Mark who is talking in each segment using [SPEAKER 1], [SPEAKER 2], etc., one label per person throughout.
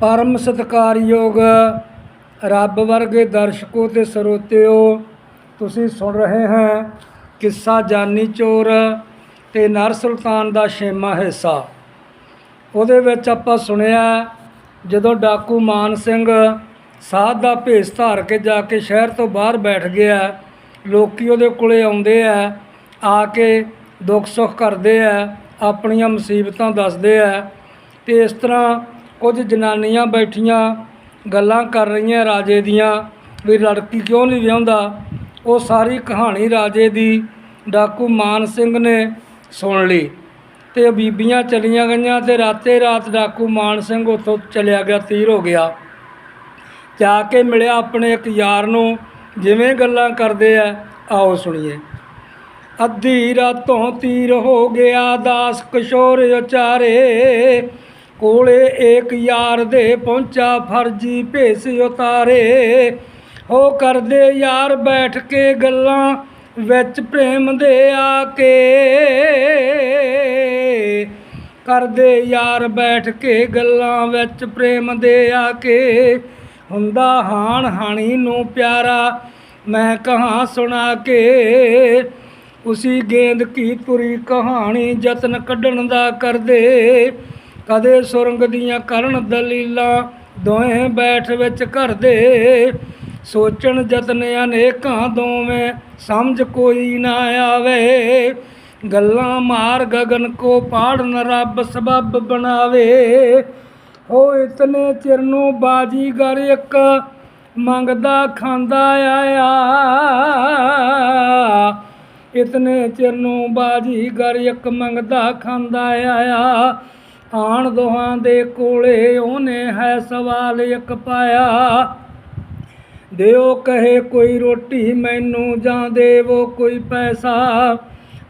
[SPEAKER 1] ਪਰਮ ਸਤਿਕਾਰਯੋਗ ਰੱਬ ਵਰਗੇ ਦਰਸ਼ਕੋ ਤੇ ਸਰੋਤਿਓ, ਤੁਸੀਂ ਸੁਣ ਰਹੇ ਹੈ ਕਿੱਸਾ ਜਾਨੀ ਚੋਰ ਤੇ ਨਰ ਸੁਲਤਾਨ ਦਾ ਛੇਵਾਂ ਹਿੱਸਾ। ਉਹਦੇ ਵਿੱਚ ਆਪਾਂ ਸੁਣਿਆ, ਜਦੋਂ ਡਾਕੂ ਮਾਨ ਸਿੰਘ ਸਾਧ ਦਾ ਭੇਸ ਧਾਰ ਕੇ ਜਾ ਕੇ ਸ਼ਹਿਰ ਤੋਂ ਬਾਹਰ ਬੈਠ ਗਿਆ, ਲੋਕੀ ਉਹਦੇ ਕੋਲੇ ਆਉਂਦੇ ਆ ਆ ਕੇ ਦੁੱਖ ਸੁੱਖ ਕਰਦੇ ਆ, ਆਪਣੀਆਂ ਮੁਸੀਬਤਾਂ ਦੱਸਦੇ ਆ, ਤੇ ਇਸ ਤਰ੍ਹਾਂ ਕੁਝ ਜਨਾਨੀਆਂ ਬੈਠੀਆਂ ਗੱਲਾਂ ਕਰ ਰਹੀਆਂ ਰਾਜੇ ਦੀਆਂ ਵੀ ਲੜਕੀ ਕਿਉਂ ਨਹੀਂ ਵਿਆਹੁੰਦਾ? ਉਹ ਸਾਰੀ ਕਹਾਣੀ ਰਾਜੇ ਦੀ ਡਾਕੂ ਮਾਨ ਸਿੰਘ ਨੇ ਸੁਣ ਲਈ ਤੇ ਬੀਬੀਆਂ ਚਲੀਆਂ ਗਈਆਂ ਤੇ ਰਾਤੇ ਰਾਤ ਡਾਕੂ ਮਾਨ ਸਿੰਘ ਉੱਥੋਂ ਚਲਿਆ ਗਿਆ, ਤੀਰ ਹੋ ਗਿਆ। ਜਾ ਕੇ ਮਿਲਿਆ ਆਪਣੇ ਇੱਕ ਯਾਰ ਨੂੰ, ਜਿਵੇਂ ਗੱਲਾਂ ਕਰਦੇ ਆ, ਆਓ ਸੁਣੀਏ। ਅੱਧੀ ਰਾਤੋਂ ਤੀਰ ਹੋ ਗਿਆ ਦਾਸ ਕਿਸ਼ੋਰ ਉਚਾਰੇ ਕੋਲੇ ਏਕ ਯਾਰ ਦੇ ਪਹੁੰਚਾ ਫਰਜੀ ਭੇਸ ਉਤਾਰੇ। ਹੋ ਕਰਦੇ ਯਾਰ ਬੈਠ ਕੇ ਗੱਲਾਂ ਵਿੱਚ ਪ੍ਰੇਮ ਦੇ ਆ ਕੇ ਕਰਦੇ ਯਾਰ ਬੈਠ ਕੇ ਗੱਲਾਂ ਵਿੱਚ ਪ੍ਰੇਮ ਦੇ ਆ ਕੇ ਹੁੰਦਾ ਹਾਣ ਹਾਣੀ ਨੂੰ ਪਿਆਰਾ ਮੈਂ ਕਹਾ ਸੁਣਾ ਕੇ ਉਸੀ ਗੇਂਦ ਕੀ ਤੁਰੀ ਕਹਾਣੀ ਯਤਨ ਕੱਢਣ ਦਾ ਕਰਦੇ। ਕਦੇ ਸੁਰੰਗ ਦੀਆਂ ਕਰਨ ਦਲੀਲਾਂ ਦੋਵੇਂ ਬੈਠ ਵਿੱਚ ਕਰਦੇ। ਸੋਚਣ ਯਤਨ ਅਨੇਕਾਂ ਦੋਵੇਂ ਸਮਝ ਕੋਈ ਨਾ ਆਵੇ। ਗੱਲਾਂ ਮਾਰ ਗਗਨ ਕੋ ਪਾੜਨ ਰੱਬ ਸਬਬ ਬਣਾਵੇ। ਹੋ ਇਤਨੇ ਚਿਰ ਨੂੰ ਬਾਜੀਗਰ ਇੱਕ ਮੰਗਦਾ ਖਾਂਦਾ ਆਇਆ। ਇਤਨੇ ਚਿਰ ਨੂੰ ਬਾਜੀਗਰ ਇੱਕ ਮੰਗਦਾ ਖਾਂਦਾ ਆਇਆ। ਆਣ ਦੋਹਾਂ ਦੇ ਕੋਲੇ ਉਹਨੇ ਹੈ ਸਵਾਲ ਇੱਕ ਪਾਇਆ। ਦਿਓ ਕਹੇ ਕੋਈ ਰੋਟੀ ਮੈਨੂੰ ਜਾਂ ਦੇਵੋ ਕੋਈ ਪੈਸਾ।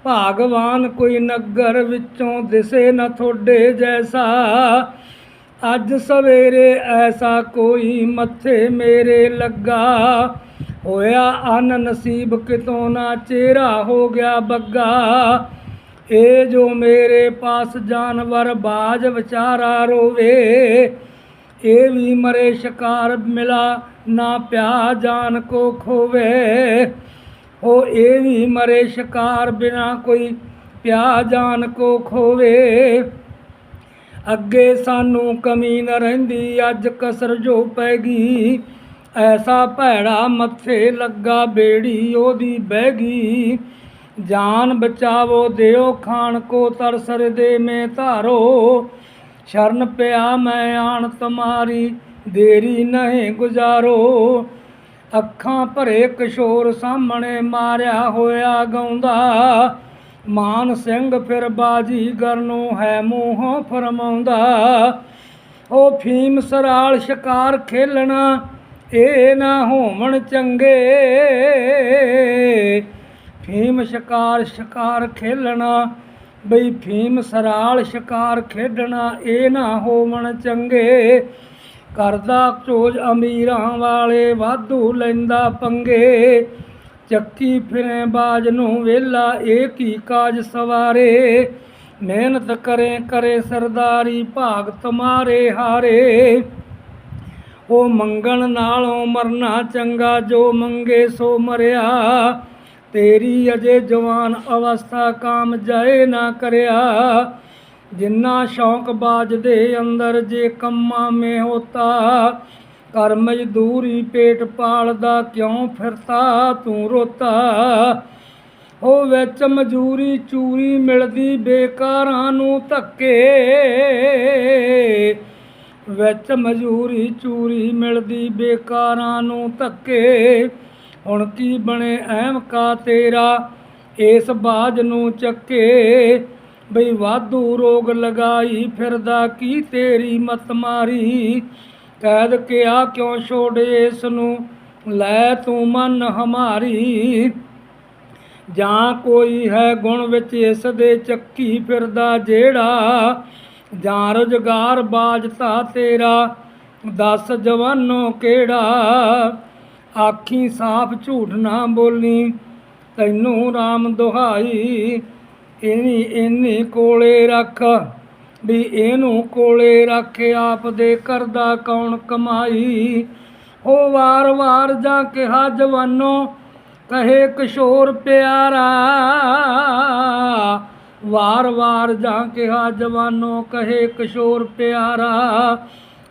[SPEAKER 1] ਭਾਗਵਾਨ ਕੋਈ ਨਗਰ ਵਿੱਚੋਂ ਦਿਸੇ ਨਾ ਤੁਹਾਡੇ ਜੈਸਾ। ਅੱਜ ਸਵੇਰੇ ਐਸਾ ਕੋਈ ਮੱਥੇ ਮੇਰੇ ਲੱਗਾ। ਹੋਇਆ ਅਨ ਨਸੀਬ ਕਿਤੋਂ ਨਾ ਚਿਹਰਾ ਹੋ ਗਿਆ ਬੱਗਾ। ਇਹ ਜੋ ਮੇਰੇ ਪਾਸ ਜਾਨਵਰ ਬਾਜ ਵਿਚਾਰਾ ਰੋਵੇ ਇਹ ਵੀ ਮਰੇ ਸ਼ਿਕਾਰ ਮਿਲਾ ਨਾ ਪਿਆ ਜਾਨ ਕੋ ਖੋਵੇ। ਹੋ ਇਹ ਵੀ ਮਰੇ ਸ਼ਿਕਾਰ ਬਿਨਾ ਕੋਈ ਪਿਆ ਜਾਨ ਕੋ ਖੋਵੇ। ਅੱਗੇ ਸਾਨੂੰ ਕਮੀ ਨ ਰਹਿੰਦੀ, ਅੱਜ ਕਸਰ ਜੋ ਪੈ ਗਈ ਐਸਾ ਭੈੜਾ ਮੱਥੇ ਲੱਗਾ ਬੇੜੀ ਉਹਦੀ ਬਹਿ ਗਈ ਜਾਨ ਬਚਾਵੋ, ਦਿਓ ਖਾਣ ਕੋ ਤਰਸਰ ਦੇ ਮੈਂ ਧਾਰੋ। ਸ਼ਰਨ ਪਿਆ ਮੈਂ ਆਣ ਤੁਮਾਰੀ, ਦੇਰੀ ਨਹੀਂ ਗੁਜ਼ਾਰੋ। ਅੱਖਾਂ ਭਰੇ ਕਿਸ਼ੋਰ ਸਾਹਮਣੇ ਮਾਰਿਆ ਹੋਇਆ ਗਾਉਂਦਾ। ਮਾਨ ਸਿੰਘ ਫਿਰ ਬਾਜ਼ੀ ਨੂੰ ਹੈ ਮੂੰਹੋਂ ਫਰਮਾਉਂਦਾ। ਉਹ ਫੀਮ ਸਰਾਲ ਸ਼ਿਕਾਰ ਖੇਲਣਾ, ਇਹ ਨਾ ਹੋਵਣ ਚੰਗੇ। ਫੀਮ ਸ਼ਿਕਾਰ ਸ਼ਿਕਾਰ ਖੇਲਣਾ, ਬਈ ਫੀਮ ਸਰਾਲ ਸ਼ਿਕਾਰ ਖੇਡਣਾ ਇਹ ਨਾ ਹੋਵਣ ਚੰਗੇ। ਕਰਦਾ ਚੋਜ ਅਮੀਰਾਂ ਵਾਲੇ, ਵਾਧੂ ਲੈਂਦਾ ਪੰਗੇ। ਚੱਕੀ ਫਿਰੇ ਬਾਜ ਨੂੰ ਵੇਲਾ ਇਹ ਕੀ ਕਾਜ ਸਵਾਰੇ। ਮਿਹਨਤ ਕਰੇ ਕਰੇ ਸਰਦਾਰੀ ਭਾਗ ਤੁਮਾਰੇ ਹਾਰੇ। ਉਹ ਮੰਗਣ ਨਾਲੋਂ ਮਰਨਾ ਚੰਗਾ, ਜੋ ਮੰਗੇ ਸੋ ਮਰਿਆ। ਤੇਰੀ ਅਜੇ ਜਵਾਨ ਅਵਸਥਾ ਕਾਮ ਜਾਏ ਨਾ ਕਰਿਆ। ਜਿੰਨਾ ਸ਼ੌਕ ਬਾਜ ਦੇ ਅੰਦਰ, ਜੇ ਕੰਮਾਂ ਮੇ ਹੋਤਾ ਕਰ ਮਜ਼ਦੂਰੀ ਪੇਟ ਪਾਲਦਾ ਕਿਉਂ ਫਿਰਤਾ, ਤੂੰ ਰੋਤਾ। ਉਹ ਵਿੱਚ ਮਜ਼ੂਰੀ ਚੂਰੀ ਮਿਲਦੀ ਬੇਕਾਰਾਂ ਨੂੰ ਧੱਕੇ। ਵਿੱਚ ਮਜ਼ੂਰੀ ਚੂਰੀ ਮਿਲਦੀ ਬੇਕਾਰਾਂ ਨੂੰ ਧੱਕੇ। ਹੁਣ ਕੀ ਬਣੇ ਅਹਿਮਕਾ ਤੇਰਾ? ਇਸ ਬਾਜ ਨੂੰ ਚੱਕੇ ਬਈ ਵਾਧੂ ਰੋਗ ਲਗਾਈ ਫਿਰਦਾ ਕੀ ਤੇਰੀ ਮਤ ਮਾਰੀ? ਕੈਦ ਕਿਆ ਕਿਉਂ ਛੋੜੇ ਇਸ ਨੂੰ? ਲੈ ਤੂੰ ਮਨ ਹਮਾਰੀ। ਜਾਂ ਕੋਈ ਹੈ ਗੁਣ ਵਿੱਚ ਇਸ ਦੇ ਚੱਕੀ ਫਿਰਦਾ ਜਿਹੜਾ? ਜਾਂ ਰੁਜ਼ਗਾਰ ਬਾਜਤਾ ਤੇਰਾ? ਦਸ ਜਵਾਨੋ ਕਿਹੜਾ? ਆਖੀ ਸਾਫ਼ ਝੂਠ ਨਾ ਬੋਲੀ, ਤੈਨੂੰ RAM ਦੁਹਾਈ ਇਨੀ ਇਨੀ ਕੋਲੇ ਰੱਖ, ਵੀ ਇਹਨੂੰ ਕੋਲੇ ਰੱਖ ਆਪ ਦੇ ਕਰਦਾ ਕੌਣ ਕਮਾਈ? ਉਹ ਵਾਰ-ਵਾਰ ਜਾਂ ਕਿਹਾ ਜਵਾਨੋ, ਕਹੇ ਕਿਸ਼ੋਰ ਪਿਆਰਾ। ਵਾਰ-ਵਾਰ ਜਾਂ ਕਿਹਾ ਜਵਾਨੋ, ਕਹੇ ਕਿਸ਼ੋਰ ਪਿਆਰਾ।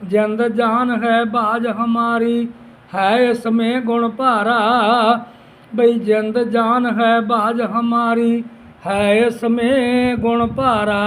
[SPEAKER 1] ਜਿੰਦ ਜਾਨ ਹੈ ਬਾਜ ਹਮਾਰੀ ਹੈ ਇਸ ਮੇ ਗੁਣ ਭਾਰਾ, ਬਈ ਜਿੰਦ ਜਾਨ ਹੈ ਬਾਜ ਹਮਾਰੀ, ਹੈ ਇਸ ਮੇ ਗੁਣ ਭਾਰਾ।